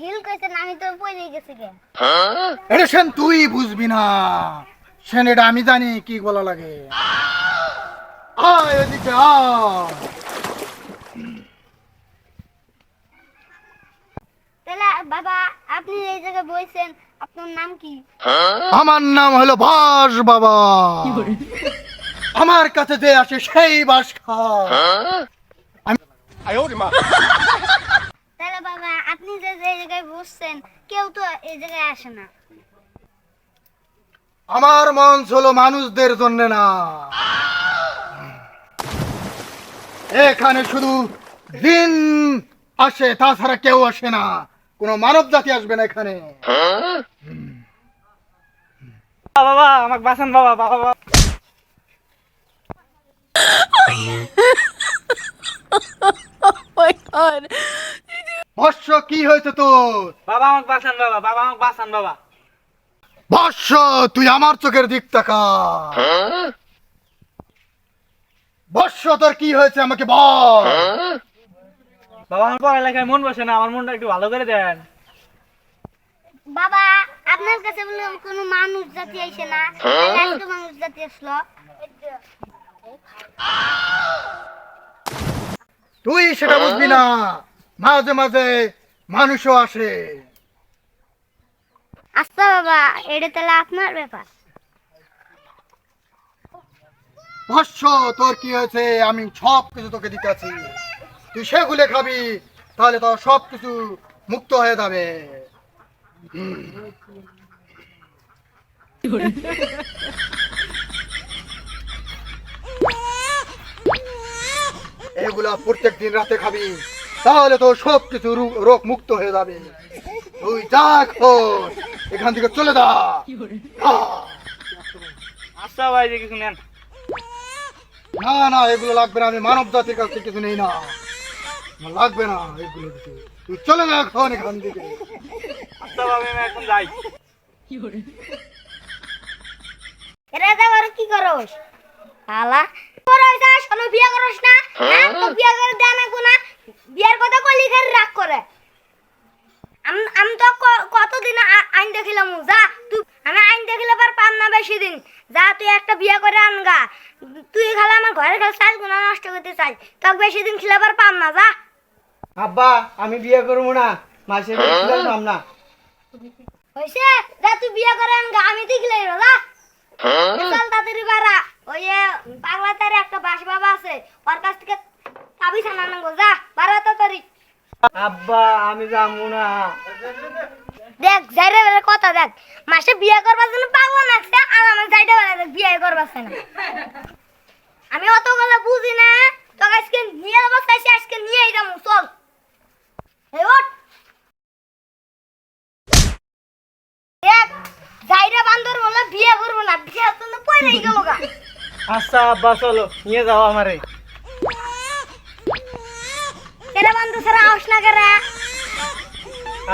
বেরিয়ে গেছে গে এটা সেন তুই বুঝবি না সেন এটা আমি জানি কি বলা লাগে আয় এদিকে আয় তাহলে বাবা আপনি এই জায়গায় বলছেন আপনার নাম কি আমার নাম হলো বাস বাবা আমার কাছে যে আসে সেই বাস খায় তাহলে বাবা আপনি যে যে জায়গায় বসছেন কেউ তো এই জায়গায় আসে না। আমার মঞ্চ হলো মানুষদের জন্য না। এখানে শুধু দিন আসে তাছাড়া কেউ আসে না। কোনো মানব জাতি আসবে না এখানে। বাবা আমাকে বাঁচান বাবা বাবা বাবা। My god. বর্ষ কি হয়েছে তোর? বাবা আমাকে বাঁচান বাবা বাবা আমাকে বাঁচান বাবা। বর্ষ তুই আমার চোখের দিক তাকা। বর্ষ তোর কি হয়েছে আমাকে বল। বাবা আমার পড়ালেখায় মন বসে না আমার মনটা একটু ভালো করে দেন। বাবা আপনার কাছে বলে কোনো মানুষ জাতি আইসে না মানুষ জাতি আসলো। তুই সেটা বুঝবি না। মাঝে মাঝে মানুষও আসে। আচ্ছা বাবা এটা তাহলে আপনার ব্যাপার। ভস্য তোর কি হয়েছে? আমি সব কিছু তোকে দিতেছি তুই সেগুলো খাবি তাহলে তোর সব কিছু মুক্ত হয়ে যাবে। এগুলা প্রত্যেক দিন রাতে খাবি। তাহলে তোর সব কিছু রো- রোগ মুক্ত হয়ে যাবে। তুই যা এখন এখান থেকে চলে যা। আচ্ছা ভাই কিছু নেন না না এগুলো লাগবে না আমি মানব জাতির কাছ থেকে কিছু নেই না। লাগবে না এগুলো কিছু। তুই চলে যা এখন এখান থেকে। আচ্ছা বাবা আমি এখন যাই। কি করে এরা যাবার কি করস? আলা করস যা শোনো বিয়ে করস না? হ্যাঁ? তো বিয়ে করে দেয় না? কোনা বিয়ের কথা কইলি খালি রাগ করে। আমি আমি তো কতদিন আইন দেখিলাম যা তুই আমি আইন দেখিলে পার পাম না বেশি দিন যা তুই একটা বিয়ে করে আনগা। তুই খালি আমার ঘরের খালি চাল গুণা নষ্ট করতে চাই। তোকে বেশি দিন খিলে পার পাম না যা। আব্বা আমি বিয়ে করব না। মাসে পাম না। হইছে? যা তুই বিয়ে করে আনগা আমি দেখিলে যা। চল তাড়াতাড়ি বাড়া। ওই পাগলা তারে একটা বাস বাবা আছে। ওর কাছ থেকে আব্বা আমি যাব না। দেখ যাইরে বেলা কথা দেখ মাসে বিয়ে করবার জন্য পাগলা লাগছে আর আমার যাইতে বেলা দেখ বিয়ে করবার না। আমি অত গলা বুঝি না তোকে আজকে নিয়ে যাব চাইছি আজকে নিয়েই যাব চল। এই ওঠ। দেখ যাইরে বান্দর বলে বিয়ে করব না বিয়ে তো পয়লাই গেল গা। আচ্ছা আব্বা চলো নিয়ে যাও আমারে। কেরে বান্দর সারা আস না কেরে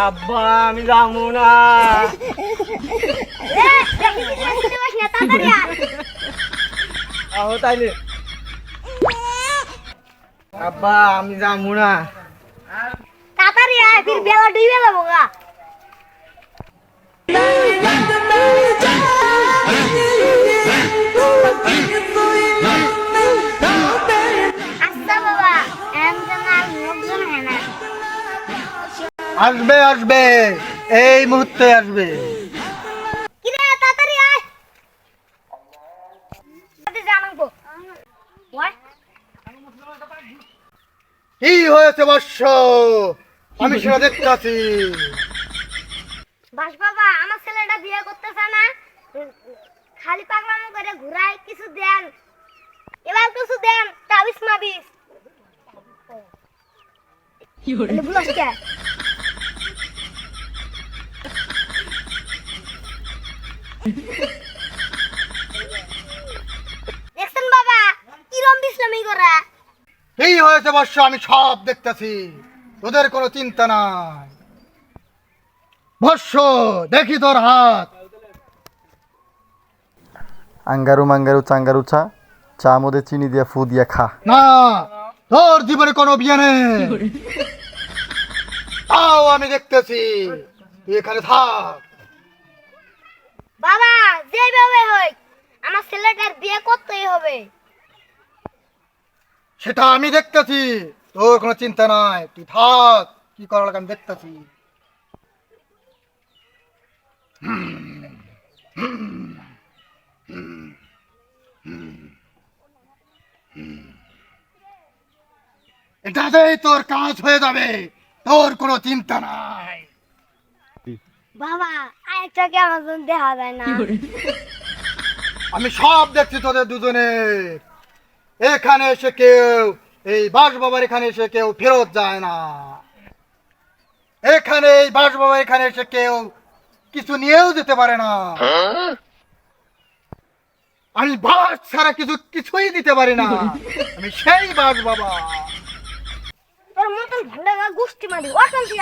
আব্বা আমি যাব না এ, দেখি কি করছিস না, তাড়াতাড়ি আয়। আহ তাইলে আব্বা আমি আসবে আসবে। এই মুহূর্তে আসবে। কি হয়েছে বর্ষ আমি সেটা দেখতে আছি। বাস বাবা আমার ছেলেটা বিয়ে করতেছে না। খালি পাগলামো করে ঘুরায় কিছু দেন। এবার কিছু দেন তাবিস মাবিস কে? দেখছেন বাবা কিরম বিশ্রামি করে কি হয়েছে বর্ষ আমি সব দেখতেছি। তোদের কোনো চিন্তা নাই। বর্ষ দেখি তোর হাত। আঙ্গারু মাঙ্গারু চাঙ্গারু চা চা মধ্যে চিনি দিয়া ফু দিয়া খা। না তোর জীবনে কোনো বিয়ে নেই। তাও আমি দেখতেছি। তুই এখানে থাক। বাবা যেভাবে হোক আমার ছেলেটার বিয়ে করতেই হবে। সেটা আমি দেখতেছি। তোর কোনো চিন্তা নাই। তুই থাক কি করা লাগে আমি দেখতেছি। এটাতেই তোর কাজ হয়ে যাবে। তোর কোনো চিন্তা নাই। বাবা আরেকটা কি আমার জন্য দেখা যায় না? আমি সব দেখছি তোদের দুজনে এখানে এসে কেউ, এই বাস বাবার এখানে এসে কেউ ফেরত যায় না। এখানে এই বাস বাবা এখানে এসে কেউ কিছু নিয়েও যেতে পারে না। আমি বাস ছাড়া কিছু, কিছুই দিতে পারি না। আমি সেই বাস বাবা তোর মতন গোষ্ঠী মারি, অশান্তি।